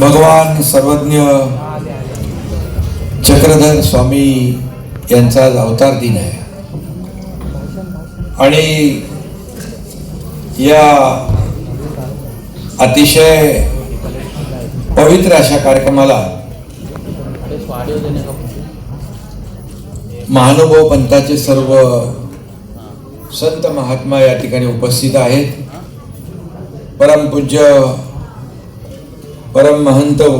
भगवान सर्वज्ञ चक्रधर स्वामी यांचा आज अवतार दिन आहे. आणि या अतिशय पवित्र अशा कार्यक्रमाला महानुभव पंथाचे सर्व संत महात्मा या ठिकाणी उपस्थित आहेत. परमपूज्य परम महंत हो.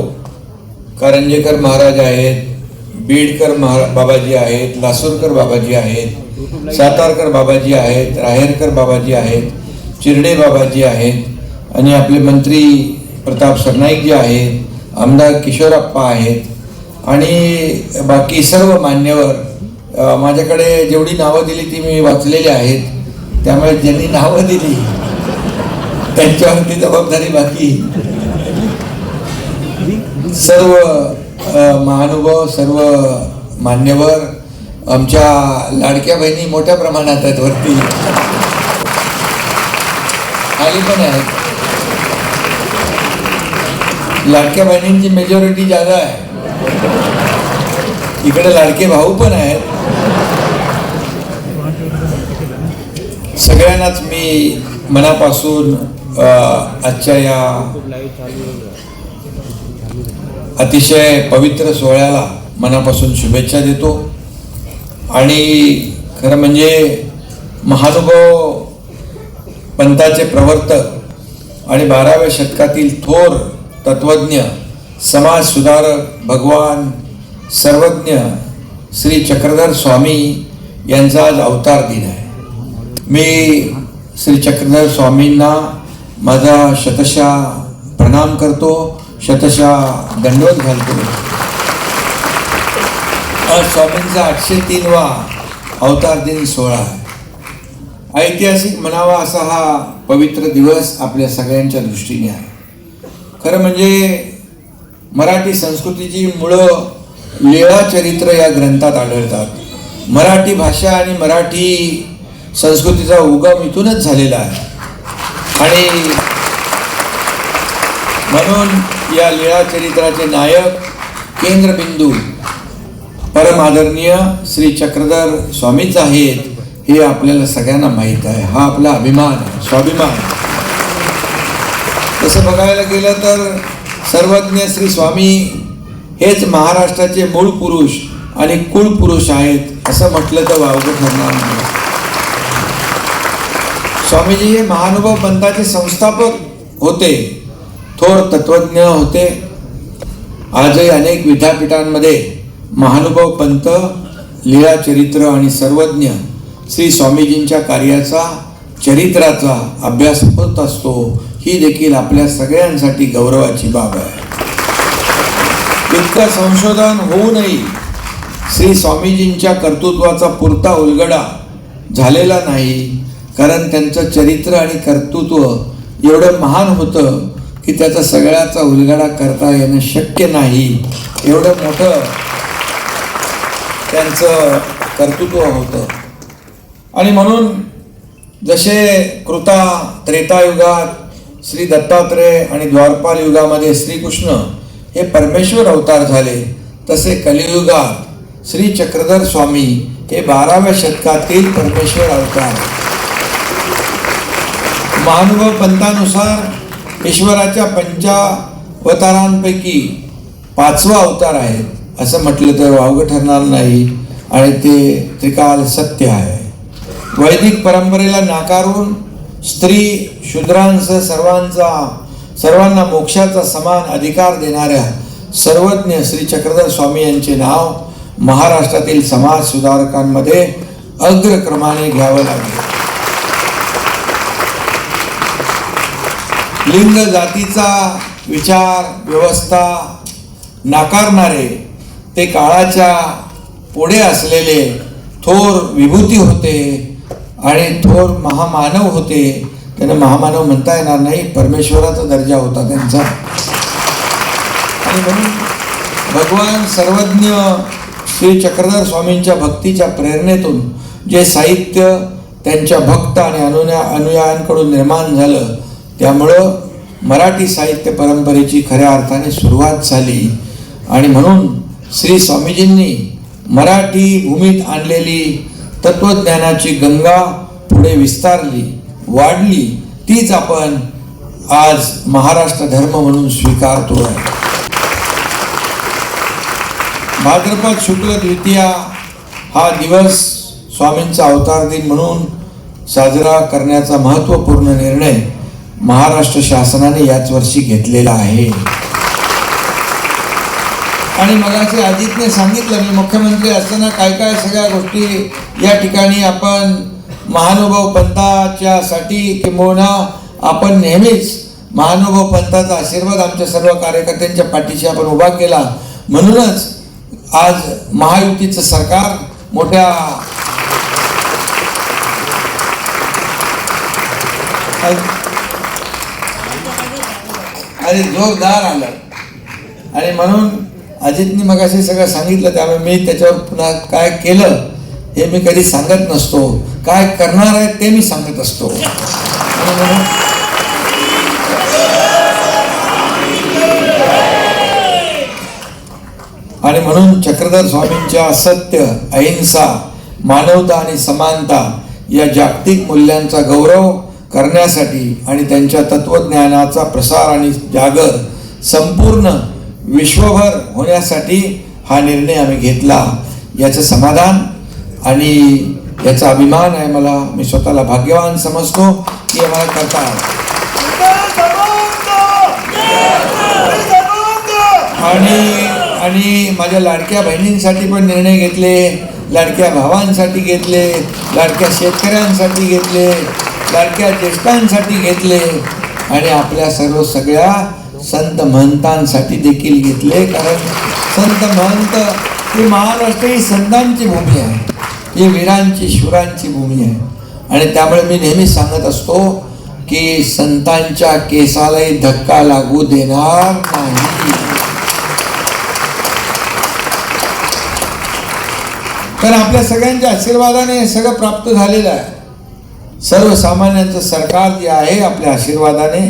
कारंजेकर महाराज आहेत बीडकर महा बाबाजी आहेत लासूरकर बाबाजी आहेत सातारकर बाबाजी आहेत राहेरकर बाबाजी आहेत चिरडे बाबाजी आहेत आणि आपले मंत्री प्रताप सरनाईकजी आहेत आमदार किशोरप्पा आहेत आणि बाकी सर्व मान्यवर माझ्याकडे जेवढी नावं दिली ती मी वाचलेली आहेत त्यामुळे ज्यांनी नावं दिली त्यांच्यावरती जबाबदारी बाकी. सर्व महानुभव महानुभाव सर्व मान्यवर आमच्या लाडक्या बहिणी मोठ्या प्रमाणात आहेत वरती. आली पण आहेत. लाडक्या बहिणींची मेजॉरिटी ज्यादा आहे. इकडे लाडके भाऊ पण आहेत. सगळ्यांनाच मी मनापासून आजच्या या अतिशय पवित्र सोहळ्याला मनापासून शुभेच्छा देतो. आणि खरं म्हणजे महानुभाव पंथाचे प्रवर्तक आणि बाराव्या शतकातील थोर तत्वज्ञ समाज सुधारक भगवान सर्वज्ञ श्री चक्रधर स्वामी यांचा आज अवतार दिन आहे. मी श्री चक्रधर स्वामींना माझा शतशा प्रणाम करतो. शतशा दंडवत घालतो. आज स्वामींचा आठशे तीनवा अवतार दिन सोहळा आहे. ऐतिहासिक म्हणावा असा हा पवित्र दिवस आपल्या सगळ्यांच्या दृष्टीने आहे. खरं म्हणजे मराठी संस्कृतीची मुळं लीळा चरित्र या ग्रंथात आढळतात. मराठी भाषा आणि मराठी संस्कृतीचा उगम इथूनच झालेला आहे. आणि म्हणून या लीळाचरित्राचे नायक केंद्रबिंदू परमादरणीय श्री चक्रधर स्वामीच आहेत हे आपल्याला सगळ्यांना माहीत आहे. हा आपला अभिमान स्वाभिमान तसं बघायला गेलं तर सर्वज्ञ श्री स्वामी हेच महाराष्ट्राचे मूळ पुरुष आणि कुळ पुरुष आहेत असं म्हटलं तर वावगं ठरणार नाही. स्वामीजी हे महानुभव पंथाचे संस्थापक होते. थोर तत्वज्ञ होते. आजही अनेक विद्यापीठांमध्ये महानुभव पंथ लीळा चरित्र आणि सर्वज्ञ श्री स्वामीजींच्या कार्याचा चरित्राचा अभ्यास होत असतो ही देखील आपल्या सगळ्यांसाठी गौरवाची बाब आहे. इतकं संशोधन होऊनही श्री स्वामीजींच्या कर्तृत्वाचा पुरता उलगडा झालेला नाही कारण त्यांचं चरित्र आणि कर्तृत्व एवढं महान होतं की त्याचा सगळ्याचा उलगडा करता येणं शक्य नाही. एवढं मोठं त्यांचं कर्तृत्व होतं. आणि म्हणून जसे कृता त्रेतायुगात श्री दत्तात्रय आणि द्वारपाल युगामध्ये श्रीकृष्ण हे परमेश्वर अवतार झाले तसे कलियुगात श्री चक्रधर स्वामी हे बाराव्या शतकातील परमेश्वर अवतार. महानुभव पंथानुसार ईश्वराच्या पंचावतारांपैकी पाचवा अवतार आहे. असं म्हटलं तर वावगं ठरणार नाही आणि ते त्रिकाल सत्य आहे. वैदिक परंपरेला नाकारून स्त्री शूद्रांसह सर्वांचा सर्वांना मोक्षाचा समान अधिकार देणाऱ्या सर्वज्ञ श्री चक्रधर स्वामी यांचे नाव महाराष्ट्रातील समाज सुधारकांमध्ये अग्रक्रमाने घ्यावं लागले. लिंग जातीचा विचार व्यवस्था नाकारणारे ते काळाच्या पुढे असलेले थोर विभूती होते आणि थोर महामानव होते. त्यांना महामानव म्हणता येणार नाही. परमेश्वराचा दर्जा होता त्यांचा. आणि म्हणून भगवान सर्वज्ञ श्री चक्रधर स्वामींच्या भक्तीच्या प्रेरणेतून जे साहित्य त्यांच्या भक्त आणि अनुया अनुयायांकडून निर्माण झालं त्यामुळं मराठी साहित्य परंपरेची खऱ्या अर्थाने सुरुवात झाली. आणि म्हणून श्री स्वामीजींनी मराठी भूमीत आणलेली तत्वज्ञानाची गंगा पुढे विस्तारली वाढली तीच आपण आज महाराष्ट्र धर्म म्हणून स्वीकारतो आहे. भाद्रपद शुक्ल द्वितीया हा दिवस स्वामींचा अवतार दिन म्हणून साजरा करण्याचा महत्त्वपूर्ण निर्णय महाराष्ट्र शासनाने याच वर्षी घेतलेला आहे. आणि मगाशी अजितने सांगितलं मी मुख्यमंत्री असताना काय काय सगळ्या गोष्टी या ठिकाणी आपण महानुभाव पंथाच्या साठी किंबहुना आपण नेहमीच महानुभाव पंथाचा आशीर्वाद आमच्या सर्व कार्यकर्त्यांच्या पाठीशी आपण उभा केला. म्हणूनच आज महायुतीचं सरकार मोठ्या आणि जोरदार आलं. आणि म्हणून अजितनी मगाशी सगळं सांगितलं त्यामुळे मी त्याच्यावर पुन्हा काय केलं हे मी कधी सांगत नसतो. काय करणार आहे ते मी सांगत असतो. आणि म्हणून आणि म्हणून चक्रधर स्वामींच्या सत्य अहिंसा मानवता आणि समानता या जागतिक मूल्यांचा गौरव करण्यासाठी आणि त्यांच्या तत्वज्ञानाचा प्रसार आणि जागर संपूर्ण विश्वभर होण्यासाठी हा निर्णय आम्ही घेतला. याचं समाधान आणि याचा अभिमान आहे मला. मी स्वतःला भाग्यवान समजतो. की आम्हाला मला करता आणि आणि माझ्या लाडक्या बहिणींसाठी पण निर्णय घेतले लाडक्या भावांसाठी घेतले लाडक्या शेतकऱ्यांसाठी घेतले लाडक्या ज्येष्ठांसाठी घेतले आणि आपल्या सर्व सगळ्या संत महंतांसाठी देखील घेतले कारण संत महंत ही महाराष्ट्र ही संतांची भूमी आहे ही वीरांची शुरांची भूमी आहे. आणि त्यामुळे मी नेहमी सांगत असतो की संतांच्या केसालाही धक्का लागू देणार नाही. तर आपल्या सगळ्यांच्या आशीर्वादाने सगळं प्राप्त झालेलं आहे. सर्वसामान्यांचं सरकार जे आहे आपल्या आशीर्वादाने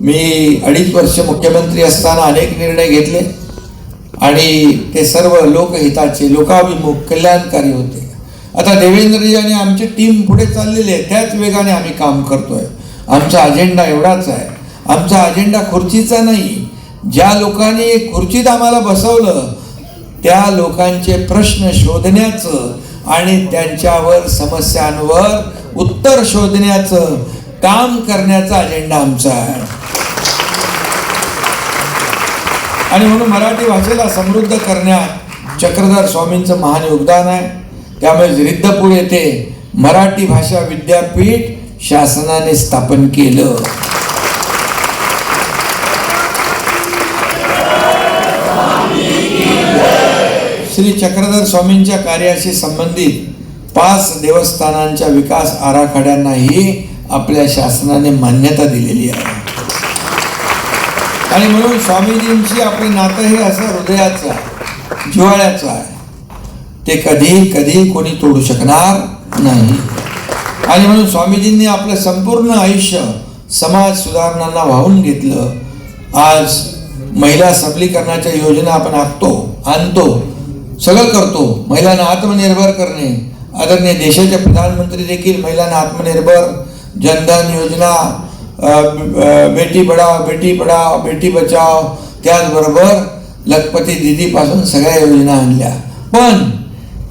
मी अडीच वर्ष मुख्यमंत्री असताना अनेक निर्णय घेतले आणि ते सर्व लोकहिताचे लोकाभिमुख कल्याणकारी होते. आता देवेंद्रजी आणि आमची टीम पुढे चाललेली आहे त्याच वेगाने आम्ही काम करतोय. आमचा अजेंडा एवढाच आहे. आमचा अजेंडा खुर्चीचा नाही. ज्या लोकांनी खुर्चीत आम्हाला बसवलं त्या लोकांचे प्रश्न शोधण्याचं आणि त्यांच्यावर समस्यांवर उत्तर शोधण्याचं काम करण्याचा अजेंडा आमचा आहे. आणि म्हणून मराठी भाषेला समृद्ध करण्यात चक्रधर स्वामींचं महान योगदान आहे. त्यामुळे रिद्धपूर येथे मराठी भाषा विद्यापीठ शासनाने स्थापन केलं. श्री चक्रधर स्वामींच्या कार्याशी संबंधित पाच देवस्थानांच्या विकास आराखड्यांनाही आपल्या शासनाने मान्यता दिलेली आहे. आणि म्हणून स्वामीजींची आपले नातं हे असं हृदयाचं आहे जिव्हाळ्याचं आहे. ते कधी कधी कोणी तोडू शकणार नाही. आणि म्हणून स्वामीजींनी आपलं संपूर्ण आयुष्य समाज सुधारणांना वाहून घेतलं. आज महिला सबलीकरणाच्या योजना आपण आखतो आणतो सगळं करतो. महिलांना आत्मनिर्भर करणे आदरणीय देशाचे प्रधानमंत्री देखील महिलांना आत्मनिर्भर जनधन योजना बेटी पढाव बेटी पढाव बेटी बचाव त्याचबरोबर लखपती दिदीपासून सगळ्या योजना आणल्या. पण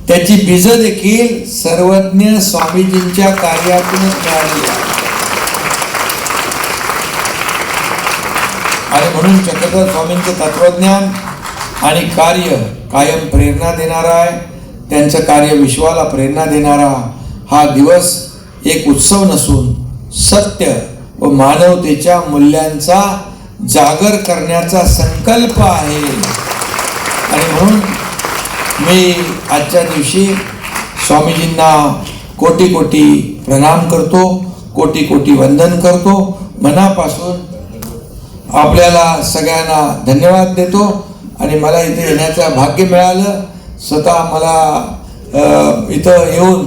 त्याची बीज देखील सर्वज्ञ स्वामीजींच्या कार्यातूनच मिळाली. आणि म्हणून चक्रधर स्वामींचं तत्वज्ञान आणि कार्य कायम प्रेरणा देणार आहे. त्यांचं कार्य विश्वाला प्रेरणा देणारा हा दिवस एक उत्सव नसून सत्य व मानवतेच्या मूल्यांचा जागर करण्याचा संकल्प आहे. आणि म्हणून मी आजच्या दिवशी स्वामीजींना कोटी कोटी प्रणाम करतो कोटी कोटी वंदन करतो. मनापासून आपल्याला सगळ्यांना धन्यवाद देतो. आणि मला इथे येण्याचं भाग्य मिळालं. स्वतः मला इथं येऊन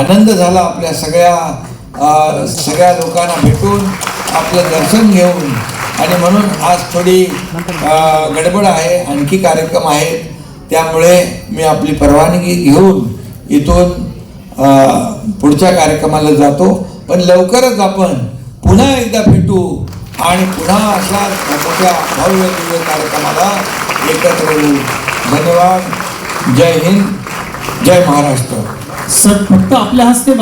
आनंद झाला आपल्या सगळ्या सगळ्या लोकांना भेटून आपलं दर्शन घेऊन. आणि म्हणून आज थोडी गडबड आहे आणखी कार्यक्रम आहेत. त्यामुळे मी आपली परवानगी घेऊन इथून पुढच्या कार्यक्रमाला जातो. पण लवकरच आपण पुन्हा एकदा भेटू आणि पुन्हा अशा मोठ्या भव्य दिव्य कार्यक्रमाला एकत्र येऊ. धन्यवाद. जय हिंद जय महाराष्ट्र. सर फक्त आपल्या हस्ते